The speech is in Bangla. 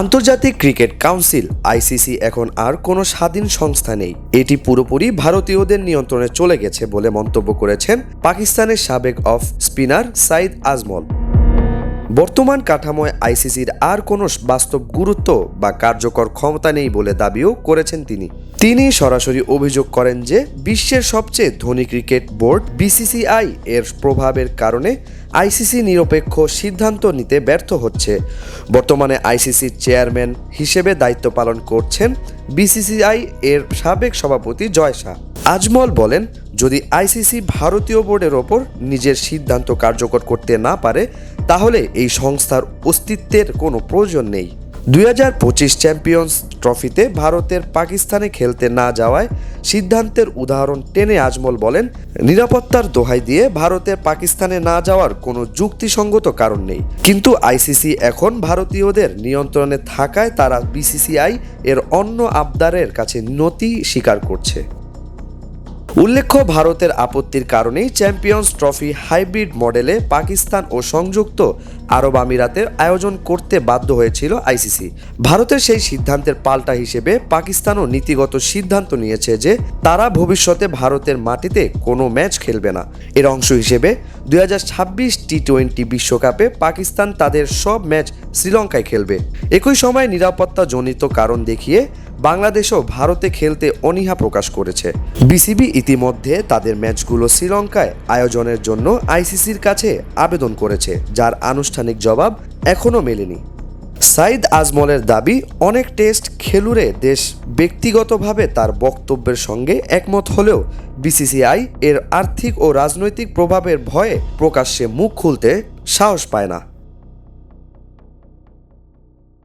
আন্তর্জাতিক ক্রিকেট কাউন্সিল, আইসিসি, এখন আর কোনো স্বাধীন সংস্থা নেই। এটি পুরোপুরি ভারতীয়দের নিয়ন্ত্রণে চলে গেছে বলে মন্তব্য করেছেন পাকিস্তানের সাবেক অফ স্পিনার সাইদ আজমল। বর্তমান কাঠামোয় আইসিসির আর কোনো বাস্তব গুরুত্ব বা কার্যকর ক্ষমতা নেই বলে দাবিও করেছেন তিনি। তিনি সরাসরি অভিযোগ করেন যে বিশ্বের সবচেয়ে ধনী ক্রিকেট বোর্ড বিসিসিআই এর প্রভাবের কারণে আইসিসি নিরপেক্ষ সিদ্ধান্ত নিতে ব্যর্থ হচ্ছে। বর্তমানে আইসিসির চেয়ারম্যান হিসেবে দায়িত্ব পালন করছেন বিসিসিআই এর সাবেক সভাপতি জয় শাহ। আজমল বলেন, যদি আইসিসি ভারতীয় বোর্ডের ওপর নিজের সিদ্ধান্ত কার্যকর করতে না পারে, তাহলে এই সংস্থার অস্তিত্বের কোনো প্রয়োজন নেই। দুই হাজার পঁচিশ চ্যাম্পিয়ন্স ট্রফিতে ভারতের পাকিস্তানে খেলতে না যাওয়ায় সিদ্ধান্তের উদাহরণ টেনে আজমল বলেন, নিরাপত্তার দোহাই দিয়ে ভারতের পাকিস্তানে না যাওয়ার কোনো যুক্তিসঙ্গত কারণ নেই। কিন্তু আইসিসি এখন ভারতীয়দের নিয়ন্ত্রণে থাকায় তারা বিসিসিআই এর অন্য আবদারের কাছে নতি স্বীকার করছে। উল্লেখ্য, ভারতের আপত্তির কারণেই চ্যাম্পিয়ন্স ট্রফি হাইব্রিড মডেলে পাকিস্তান ও সংযুক্ত আরব আমিরাতের আয়োজন করতে বাধ্য হয়েছিল আইসিসি। ভারতের সেই সিদ্ধান্তের পাল্টা হিসেবে পাকিস্তানও নীতিগত সিদ্ধান্ত নিয়েছে যে তারা ভবিষ্যতে ভারতের মাটিতে কোনো ম্যাচ খেলবে না। এর অংশ হিসেবে দুই হাজার ছাব্বিশ টি টোয়েন্টি বিশ্বকাপে পাকিস্তান তাদের সব ম্যাচ শ্রীলঙ্কায় খেলবে। একই সময় নিরাপত্তাজনিত কারণ দেখিয়ে বাংলাদেশও ভারতে খেলতে অনীহা প্রকাশ করেছে। বিসিবি ইতিমধ্যে তাদের ম্যাচগুলো শ্রীলঙ্কায় আয়োজনের জন্য আইসিসির কাছে আবেদন করেছে, যার আনুষ্ঠানিক জবাব এখনও মেলেনি। সাইদ আজমলের দাবি, অনেক টেস্ট খেলুড়ে দেশ ব্যক্তিগতভাবে তার বক্তব্যের সঙ্গে একমত হলেও বিসিসিআই এর আর্থিক ও রাজনৈতিক প্রভাবের ভয়ে প্রকাশ্যে মুখ খুলতে সাহস পায় না।